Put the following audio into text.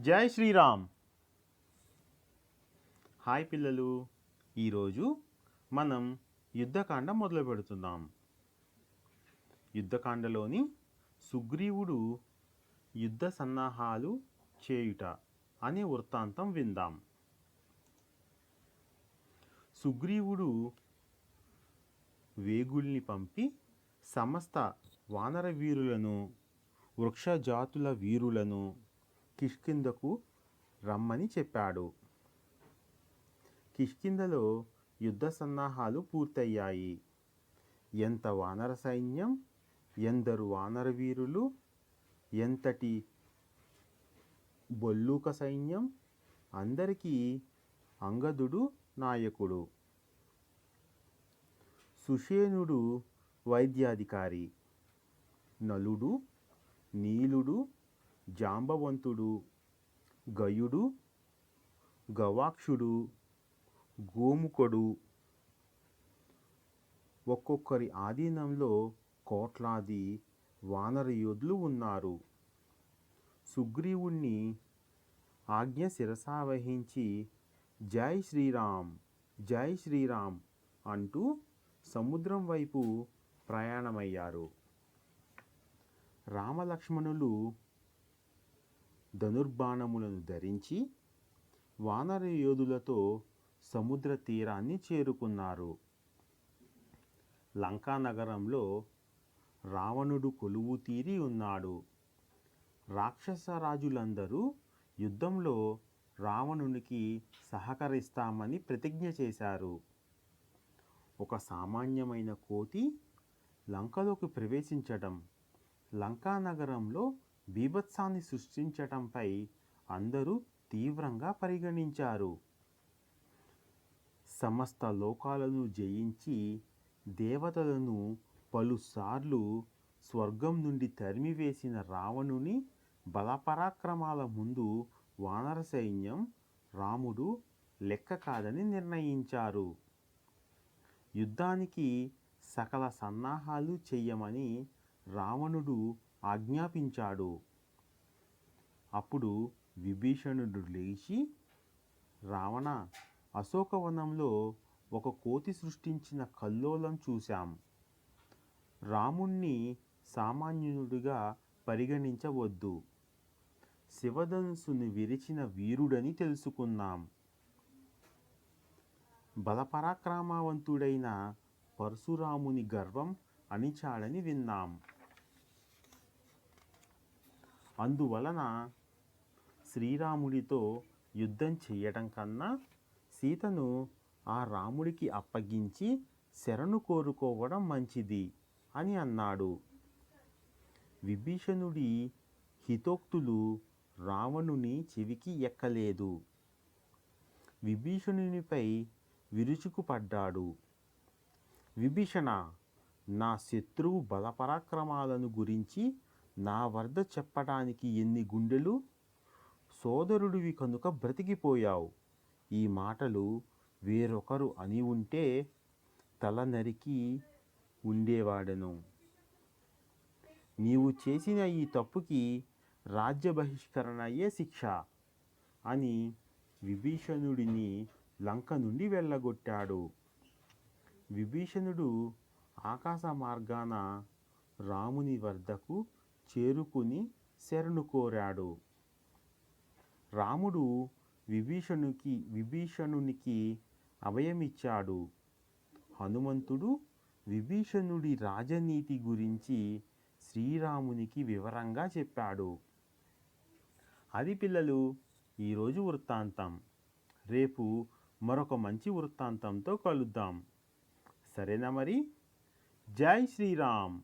జై శ్రీరామ్. హాయ్ పిల్లలు. ఈరోజు మనం యుద్ధకాండ మొదలు పెడుతున్నాం. యుద్ధకాండలోని సుగ్రీవుడు యుద్ధ సన్నాహాలు చేయుట అనే వృత్తాంతం విందాం. సుగ్రీవుడు వేగుల్ని పంపి సమస్త వానర వీరులను వృక్షజాతుల వీరులను కిష్కిందకు రమ్మని చెప్పాడు. కిష్కిందలో యుద్ధ సన్నాహాలు పూర్తయ్యాయి. ఎంత వానర సైన్యం ఎందరు వానర వీరులు ఎంతటి బొల్లూక సైన్యం అందరికీ అంగదుడు నాయకుడు. సుషేనుడు వైద్యాధికారి. నలుడు నీలుడు జాంబవంతుడు గయుడు గవాక్షుడు గోముఖుడు. ఒక్కొక్కరి ఆధీనంలో కోట్లాది వానర యోధులు ఉన్నారు. సుగ్రీవుణ్ణి ఆజ్ఞ శిరసావహించి జై శ్రీరామ్ జై శ్రీరామ్ అంటూ సముద్రం వైపు ప్రయాణమయ్యారు. రామలక్ష్మణులు ధనుర్బాణములను ధరించి వానర యోధులతో సముద్ర తీరాన్ని చేరుకున్నారు. లంకా నగరంలో రావణుడు కొలువు తీరి ఉన్నాడు. రాక్షస రాజులందరూ యుద్ధంలో రావణునికి సహకరిస్తామని ప్రతిజ్ఞ చేశారు. ఒక సామాన్యమైన కోతి లంకలోకి ప్రవేశించడం లంకా నగరంలో బీభత్సాన్ని సృష్టించటంపై అందరూ తీవ్రంగా పరిగణించారు. సమస్త లోకాలను జయించి దేవతలను పలుసార్లు స్వర్గం నుండి తరిమివేసిన రావణుని బలపరాక్రమాల ముందు వానర సైన్యం రాముడు లెక్క కాదని నిర్ణయించారు. యుద్ధానికి సకల సన్నాహాలు చెయ్యమని రావణుడు ఆజ్ఞాపించాడు. అప్పుడు విభీషణుడు లేచి రావణ అశోకవనంలో ఒక కోతి సృష్టించిన కల్లోలం చూశాం. రాముణ్ణి సామాన్యుడిగా పరిగణించవద్దు. శివధనుసుని విరిచిన వీరుడని తెలుసుకున్నాం. బలపరాక్రమవంతుడైన పరశురాముని గర్వం అణిచాడని విన్నాం. అందువలన శ్రీరాముడితో యుద్ధం చేయటం కన్నా సీతను ఆ రాముడికి అప్పగించి శరణు కోరుకోవడం మంచిది అని అన్నాడు. విభీషణుడి హితోక్తులు రావణుని చెవికి ఎక్కలేదు. విభీషణునిపై విరుచుకుపడ్డాడు. విభీషణ నా శత్రువు బలపరాక్రమాలను గురించి నా వద్ద చెప్పడానికి ఎన్ని గుండెలు? సోదరుడివి కనుక బ్రతికిపోయావు. ఈ మాటలు వేరొకరు అని ఉంటే తల నరికి ఉండేవాడను. నీవు చేసిన ఈ తప్పుకి రాజ్య బహిష్కరణయ్యే శిక్ష అని విభీషణుడిని లంక నుండి వెళ్ళగొట్టాడు. విభీషణుడు ఆకాశ మార్గాన రాముని వద్దకు చేరుకుని శరణు కోరాడు రాముడు విభీషణుకి విభీషణునికి అభయమిచ్చాడు హనుమంతుడు విభీషణుడి రాజనీతి గురించి శ్రీరామునికి వివరంగా చెప్పాడు. అది పిల్లలు ఈరోజు వృత్తాంతం. రేపు మరొక మంచి వృత్తాంతంతో కలుద్దాం. సరేనా మరి? జై శ్రీరామ్.